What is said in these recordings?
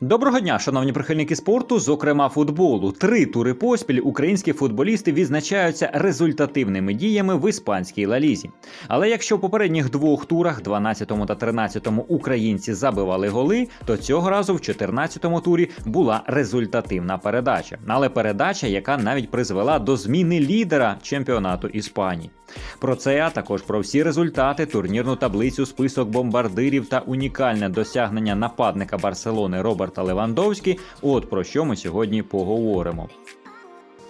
Доброго дня, шановні прихильники спорту, зокрема футболу. Три тури поспіль українські футболісти відзначаються результативними діями в іспанській лалізі. Але якщо в попередніх двох турах, 12 та 13-му, українці забивали голи, то цього разу в 14-му турі була результативна передача. Але передача, яка навіть призвела до зміни лідера чемпіонату Іспанії. Про це, а також про всі результати, турнірну таблицю, список бомбардирів та унікальне досягнення нападника Барселони Роберта Левандовські. От про що ми сьогодні поговоримо.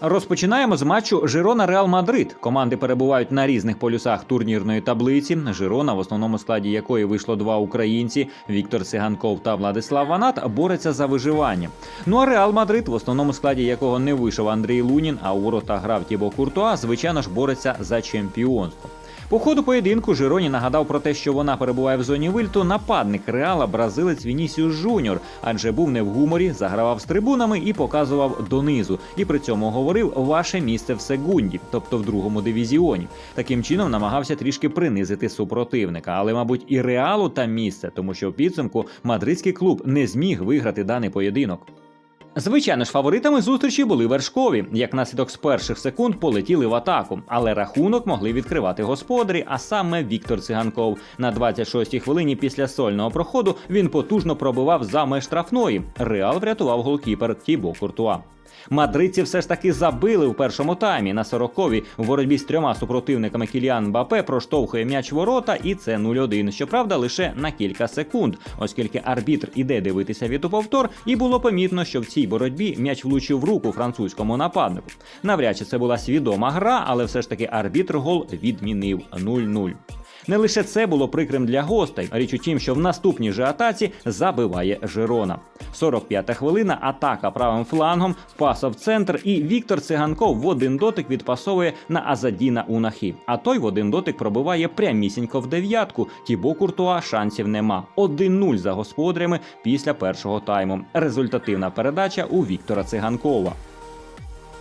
Розпочинаємо з матчу Жирона Реал Мадрид. Команди перебувають на різних полюсах турнірної таблиці. Жирона, в основному складі якої вийшло два українці Віктор Циганков та Владислав Ванат, бореться за виживання. Ну а Реал Мадрид, в основному складі якого не вийшов Андрій Лунін, а у ворота грав Тібо Куртуа, звичайно ж бореться за чемпіонство. По ходу поєдинку Жироні нагадав про те, що вона перебуває в зоні вильту нападник Реала бразилець Вінісіус Жуніор, адже був не в гуморі, загравав з трибунами і показував донизу. І при цьому говорив ваше місце в секунді, тобто в другому дивізіоні. Таким чином намагався трішки принизити супротивника, але, мабуть, і реалу там місце, тому що в підсумку мадридський клуб не зміг виграти даний поєдинок. Звичайно ж, фаворитами зустрічі були вершкові, як наслідок з перших секунд полетіли в атаку, але рахунок могли відкривати господарі, а саме Віктор Циганков. На 26-й хвилині після сольного проходу він потужно пробивав за меж штрафної. Реал врятував голкіпер Тібо Куртуа. Мадридці все ж таки забили в першому таймі на 40-й у боротьбі з трьома супротивниками Кіліан Мбапе проштовхує м'яч ворота, і це 0-1. Щоправда, лише на кілька секунд, оскільки арбітр іде дивитися відеоповтор, і було помітно, що в цій боротьбі м'яч влучив в руку французькому нападнику. Навряд чи це була свідома гра, але все ж таки арбітр гол відмінив 0-0. Не лише це було прикрим для гостей. Річ у тім, що в наступній же атаці забиває Жирона. 45-та хвилина, атака правим флангом, паса в центр, і Віктор Циганков в один дотик відпасовує на Азадіна Унахі. А той в один дотик пробиває прямісінько в дев'ятку. Тібо Куртуа шансів нема. 1-0 за господарями після першого тайму. Результативна передача у Віктора Циганкова.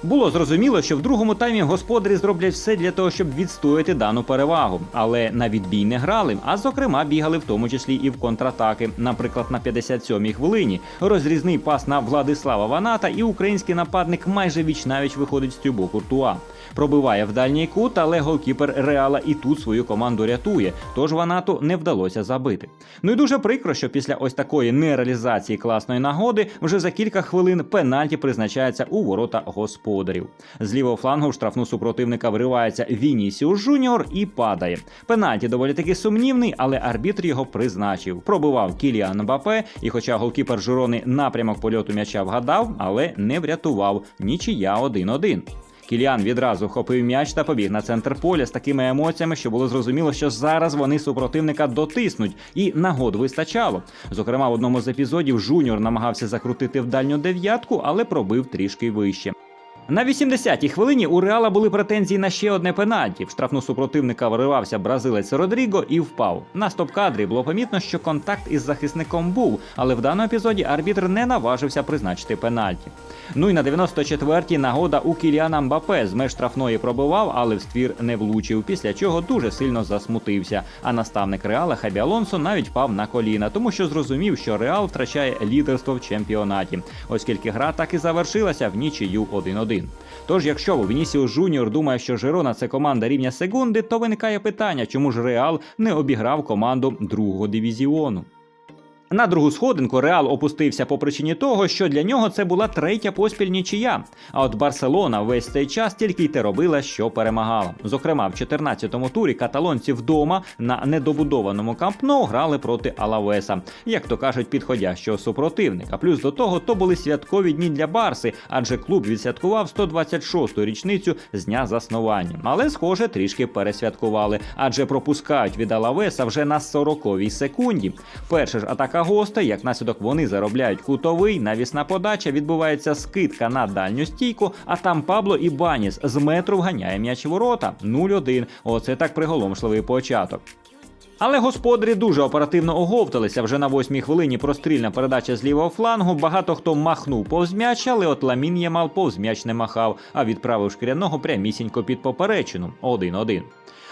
Було зрозуміло, що в другому таймі господарі зроблять все для того, щоб відстояти дану перевагу, але на відбій не грали, а зокрема бігали в тому числі і в контратаки. Наприклад, на 57-й хвилині розрізний пас на Владислава Ваната, і український нападник майже вічнавіч виходить з тюбу Куртуа. Пробиває в дальній кут, але голкіпер Реала і тут свою команду рятує. Тож Ванату не вдалося забити. Ну і дуже прикро, що після ось такої нереалізації класної нагоди вже за кілька хвилин пенальті призначається у ворота господарів. З лівого флангу в штрафну супротивника виривається Вінісіус Жуніор і падає. Пенальті доволі таки сумнівний, але арбітр його призначив. Пробивав Кіліан Мбапе, і хоча голкіпер Жирони напрямок польоту м'яча вгадав, але не врятував. Нічия 1-1. Кіліан відразу хопив м'яч та побіг на центр поля з такими емоціями, що було зрозуміло, що зараз вони супротивника дотиснуть, і нагод вистачало. Зокрема, в одному з епізодів Жуніор намагався закрутити в дальню дев'ятку, але пробив трішки вище. На 80-й хвилині у Реала були претензії на ще одне пенальті. В штрафну супротивника виривався бразилець Родріго і впав. На стоп-кадрі було помітно, що контакт із захисником був, але в даному епізоді арбітр не наважився призначити пенальті. Ну і на 94-й нагода у Кіліана Мбапе з меж штрафної пробивав, але в ствір не влучив, після чого дуже сильно засмутився. А наставник Реала Хабі Алонсо навіть впав на коліна, тому що зрозумів, що Реал втрачає лідерство в чемпіонаті, оскільки гра так і завершилася в нічию 1-1. Тож, якщо Вінісіус Жуніор думає, що Жирона це команда рівня секунди, то виникає питання, чому ж Реал не обіграв команду другого дивізіону. На другу сходинку Реал опустився по причині того, що для нього це була третя поспіль нічия. А от Барселона весь цей час тільки й те робила, що перемагала. Зокрема, в 14-му турі каталонці вдома на недобудованому кампно грали проти Алавеса, як то кажуть, підходящого супротивника. Плюс до того то були святкові дні для Барси, адже клуб відсвяткував 126-ту річницю з дня заснування. Але, схоже, трішки пересвяткували, адже пропускають від Алавеса вже на 40-й секунді. Перша ж атака гостей, як наслідок вони заробляють кутовий, навісна подача, відбувається скидка на дальню стійку, а там Пабло Ібаніс з метру вганяє м'яч ворота 0-1. Оце так приголомшливий початок. Але господарі дуже оперативно оговталися. Вже на восьмій хвилині прострільна передача з лівого флангу. Багато хто махнув повз м'яч, але от Ламін Ямал повз м'яч не махав, а відправив шкіряного прямісінько під поперечину 1-1.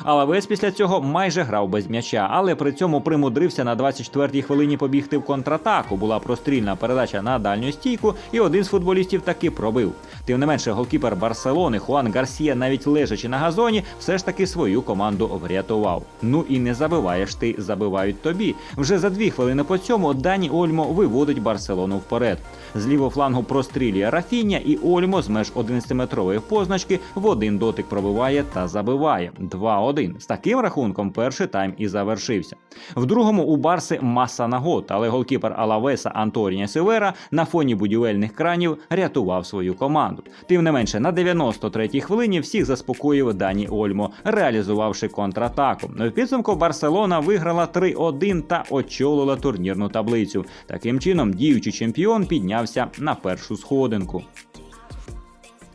Алавес після цього майже грав без м'яча, але при цьому примудрився на 24-й хвилині побігти в контратаку. Була прострільна передача на дальню стійку, і один з футболістів таки пробив. Тим не менше, голкіпер Барселони Хуан Гарсія, навіть лежачи на газоні, все ж таки свою команду врятував. Ну і не забиваєш ти, забивають тобі. Вже за дві хвилини по цьому Дані Ольмо виводить Барселону вперед. З лівого флангу прострілює Рафіння, і Ольмо з меж 11-метрової позначки в один дотик пробиває та забиває 2-1. З таким рахунком перший тайм і завершився. В другому у Барси маса нагод, але голкіпер Алавеса Антонія Сивера на фоні будівельних кранів рятував свою команду. Тим не менше, на 93-й хвилині всіх заспокоїв Дані Ольмо, реалізувавши контратаку. В підсумку Барселона виграла 3-1 та очолила турнірну таблицю. Таким чином, діючий чемпіон піднявся на першу сходинку.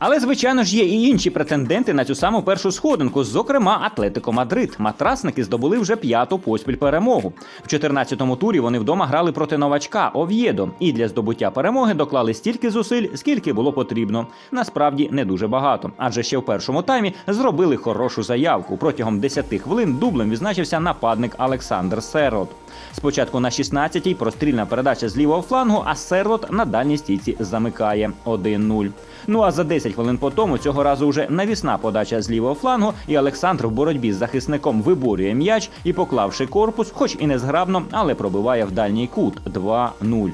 Але, звичайно ж, є і інші претенденти на цю саму першу сходинку, зокрема Атлетико Мадрид. Матрасники здобули вже п'яту поспіль перемогу. В 14-му турі вони вдома грали проти новачка Ов'єдо, і для здобуття перемоги доклали стільки зусиль, скільки було потрібно. Насправді не дуже багато, адже ще в першому таймі зробили хорошу заявку. Протягом 10 хвилин дублем відзначився нападник Олександр Серот. Спочатку на 16-й прострільна передача з лівого флангу, а Серлот на дальній стійці замикає 1-0. Ну а за 10 хвилин по тому цього разу вже навісна подача з лівого флангу, і Олександр в боротьбі з захисником виборює м'яч і, поклавши корпус, хоч і незграбно, але пробиває в дальній кут 2-0.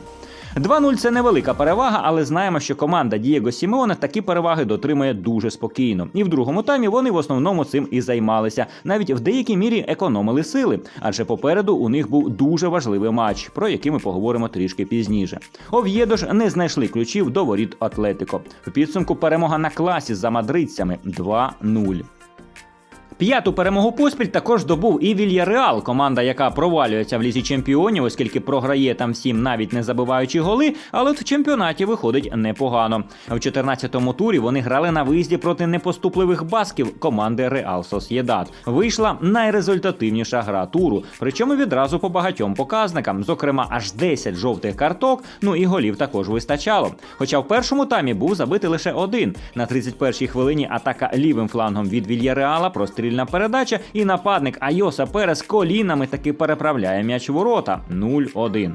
2-0 – це невелика перевага, але знаємо, що команда Дієго Сімеона такі переваги дотримує дуже спокійно. І в другому таймі вони в основному цим і займалися. Навіть в деякій мірі економили сили, адже попереду у них був дуже важливий матч, про який ми поговоримо трішки пізніше. Ов'єдо ж не знайшли ключів до воріт Атлетико. В підсумку перемога на класі за мадридцями 2-0. П'яту перемогу поспіль також здобув і Вільяреал, команда, яка провалюється в лізі чемпіонів, оскільки програє там всім, навіть не забиваючи голи, але в чемпіонаті виходить непогано. В 14-му турі вони грали на виїзді проти непоступливих басків команди Реал Сосєдат. Вийшла найрезультативніша гра туру, причому відразу по багатьом показникам, зокрема аж 10 жовтих карток. Ну і голів також вистачало. Хоча в першому таймі був забитий лише один. На 31-й хвилині атака лівим флангом від Вільяреала прострільна передача, і нападник Айоса Перес колінами таки переправляє м'яч ворота 0-1.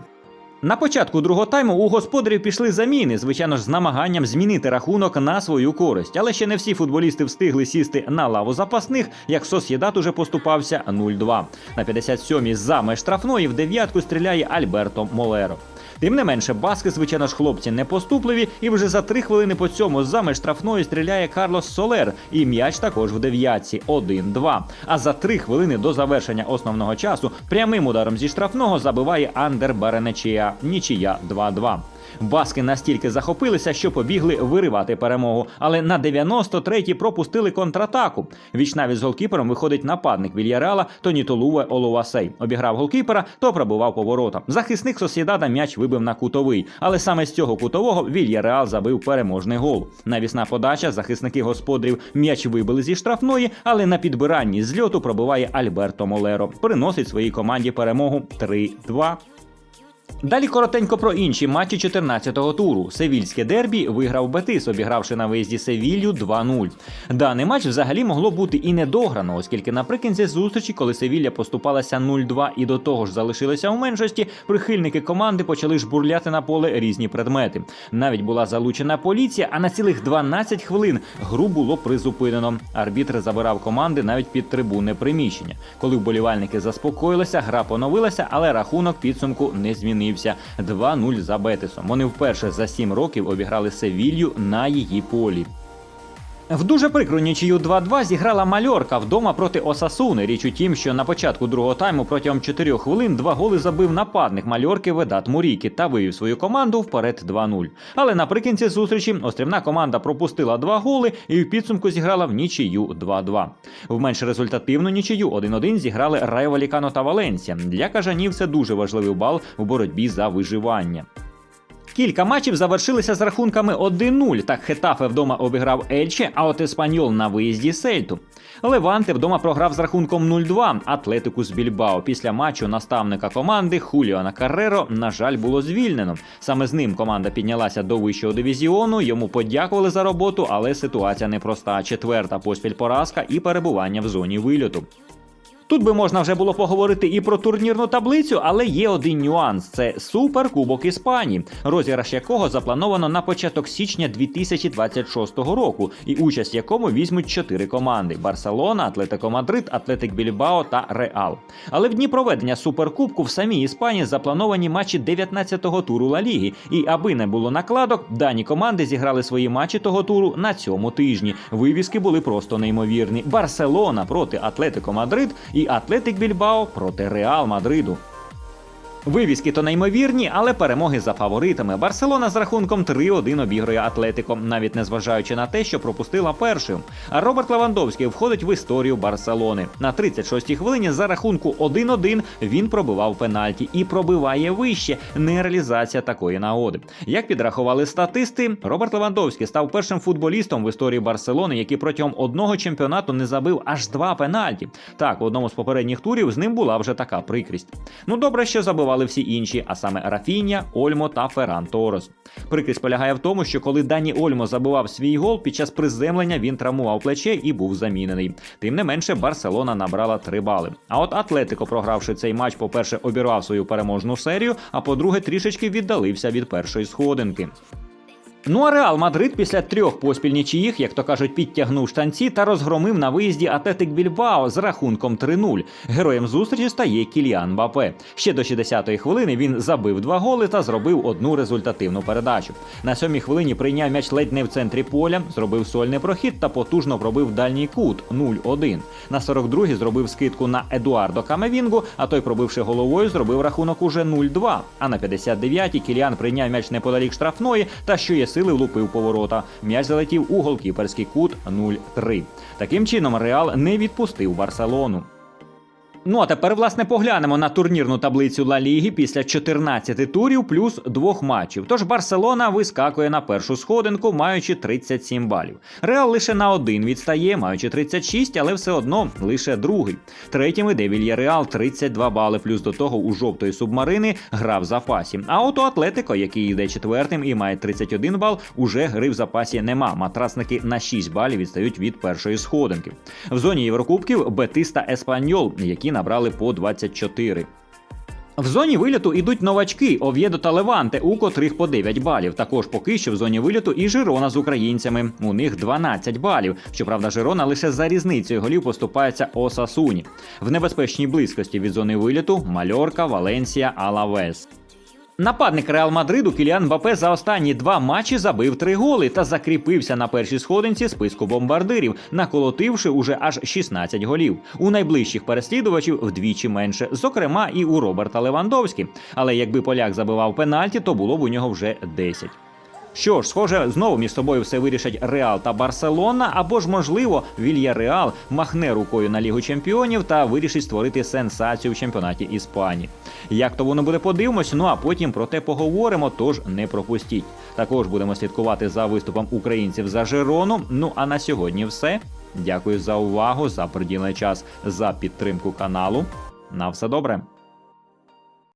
На початку другого тайму у господарів пішли заміни, звичайно ж, з намаганням змінити рахунок на свою користь. Але ще не всі футболісти встигли сісти на лаву запасних, як Сосєдат уже поступався 0-2. На 57-й за меж штрафної в дев'ятку стріляє Альберто Молеро. Тим не менше, баски, звичайно ж, хлопці непоступливі, і вже за три хвилини по цьому за меж штрафної стріляє Карлос Солер, і м'яч також в дев'ятці 1-2. А за три хвилини до завершення основного часу прямим ударом зі штрафного забиває Андер Баренечія. Нічия 2-2. Баски настільки захопилися, що побігли виривати перемогу, але на 93-й пропустили контратаку. Вічнавість з голкіпером виходить нападник Вільяреала Тонітолуве Олувасей. Обіграв голкіпера, то пробував поворотом. Захисник Сосєдада м'яч вибив на кутовий, але саме з цього кутового Вільяреал забив переможний гол. Навісна подача, захисники господарів м'яч вибили зі штрафної, але на підбиранні з льоту пробиває Альберто Молеро. Приносить своїй команді перемогу 3-2. Далі коротенько про інші матчі 14-го туру. Севільське дербі виграв Бетис, обігравши на виїзді Севілью 2-0. Даний матч взагалі могло бути і не дограно, оскільки наприкінці зустрічі, коли Севілля поступалася 0-2 і до того ж залишилася у меншості, прихильники команди почали жбурляти на поле різні предмети. Навіть була залучена поліція, а на цілих 12 хвилин гру було призупинено. Арбітр забирав команди навіть під трибунне приміщення. Коли вболівальники заспокоїлися, гра поновилася, але рахунок підсумку не змінився. 2-0 за Бетисом. Вони вперше за 7 років обіграли Севілью на її полі. В дуже прикру нічию 2-2 зіграла мальорка вдома проти Осасуни. Річ у тім, що на початку другого тайму протягом 4 хвилин два голи забив нападник мальорки Ведат Мурікі та вивів свою команду вперед 2-0. Але наприкінці зустрічі острівна команда пропустила два голи і в підсумку зіграла в нічию 2-2. В менш результативну нічию 1-1 зіграли Райо Валікано та Валенсія. Для кажанів це дуже важливий бал в боротьбі за виживання. Кілька матчів завершилися з рахунками 1-0. Так Хетафе вдома обіграв Ельче, а от Еспаньол на виїзді Сельту. Леванте вдома програв з рахунком 0-2 Атлетику з Більбао. Після матчу наставника команди Хуліона Карреро, на жаль, було звільнено. Саме з ним команда піднялася до вищого дивізіону. Йому подякували за роботу, але ситуація непроста. Четверта поспіль поразка і перебування в зоні вильоту. Тут би можна вже було поговорити і про турнірну таблицю, але є один нюанс: це суперкубок Іспанії, розіграш якого заплановано на початок січня 2026 року, і участь в якому візьмуть чотири команди: Барселона, Атлетико Мадрид, Атлетик Більбао та Реал. Але в дні проведення суперкубку в самій Іспанії заплановані матчі 19-го туру Ла Ліги. І аби не було накладок, дані команди зіграли свої матчі того туру на цьому тижні. Вивіски були просто неймовірні: Барселона проти Атлетико Мадрид і Атлетик Більбао проти Реал Мадриду. Вивіски то неймовірні, але перемоги за фаворитами. Барселона з рахунком 3-1 обігрує Атлетико, навіть незважаючи на те, що пропустила першою. А Роберт Левандовський входить в історію Барселони. На 36-й хвилині за рахунку 1-1 він пробивав пенальті і пробиває вище. Нереалізація такої нагоди. Як підрахували статисти, Роберт Левандовський став першим футболістом в історії Барселони, який протягом одного чемпіонату не забив аж два пенальті. Так, в одному з попередніх турів з ним була вже така прикрість. Ну добре, що забивали всі інші, а саме Рафіння, Ольмо та Ферран Торос. Прикрість полягає в тому, що коли Дані Ольмо забивав свій гол, під час приземлення він травмував плече і був замінений. Тим не менше, Барселона набрала 3 бали. А от Атлетико, програвши цей матч, по-перше, обірвав свою переможну серію, а по-друге, трішечки віддалився від першої сходинки. Ну а Реал Мадрид після трьох поспіль нічиїх, як то кажуть, підтягнув штанці та розгромив на виїзді Атлетик Більбао з рахунком 3-0. Героєм зустрічі стає Кіліан Бапе. Ще до 60-ї хвилини він забив два голи та зробив одну результативну передачу. На сьомій хвилині прийняв м'яч ледь не в центрі поля, зробив сольний прохід та потужно пробив дальній кут 0-1. На 42-й зробив скидку на Едуардо Камевінгу, а той, пробивши головою, зробив рахунок уже 0-2. А на 59-й Кіліан прийняв м'яч неподалік штрафної та що є сили влупив поворота. М'яч залетів у голкіперський кут 0-3. Таким чином Реал не відпустив Барселону. Ну а тепер, власне, поглянемо на турнірну таблицю Ла Ліги після 14 турів плюс двох матчів. Тож Барселона вискакує на першу сходинку, маючи 37 балів. Реал лише на один відстає, маючи 36, але все одно лише другий. Третім іде Вільяреал 32 бали, плюс до того у жовтої субмарини гра в запасі. А от у Атлетико, який йде четвертим і має 31 бал, уже гри в запасі нема. Матрасники на 6 балів відстають від першої сходинки. В зоні Єврокубків Бетис та Еспаньол, які набрали по 24. В зоні виліту ідуть новачки Ов'єдо та Леванте, у котрих по 9 балів. Також поки що в зоні виліту і Жирона з українцями. У них 12 балів. Щоправда, Жирона лише за різницею голів поступається Осасуні. В небезпечній близькості від зони виліту Мальорка, Валенсія, Алавес. Нападник Реал Мадриду Кіліан Мбапе за останні два матчі забив три голи та закріпився на першій сходинці списку бомбардирів, наколотивши уже аж 16 голів. У найближчих переслідувачів вдвічі менше, зокрема і у Роберта Левандовські. Але якби поляк забивав пенальті, то було б у нього вже 10. Що ж, схоже, знову між собою все вирішать Реал та Барселона, або ж, можливо, Вілья Реал махне рукою на Лігу Чемпіонів та вирішить створити сенсацію в чемпіонаті Іспанії. Як то воно буде, подивимось, ну а потім про те поговоримо, тож не пропустіть. Також будемо слідкувати за виступом українців за Жирону. Ну а на сьогодні все. Дякую за увагу, за приділений час, за підтримку каналу. На все добре.